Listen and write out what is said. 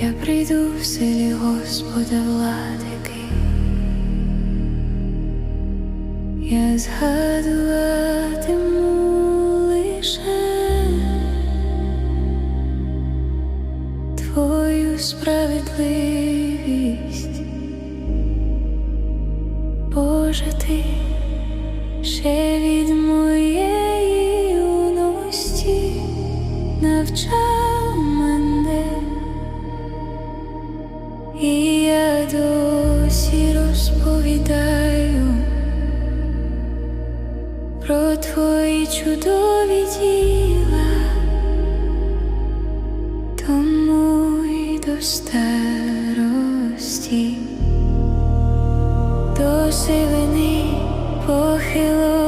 Я прийду в силі Господа владики. Я згадуватиму лише Твою справедливість, Боже, ти ще від моєї юності навчав і я досі розповідаю про твої чудові діла, тому й до старості, до сивини похило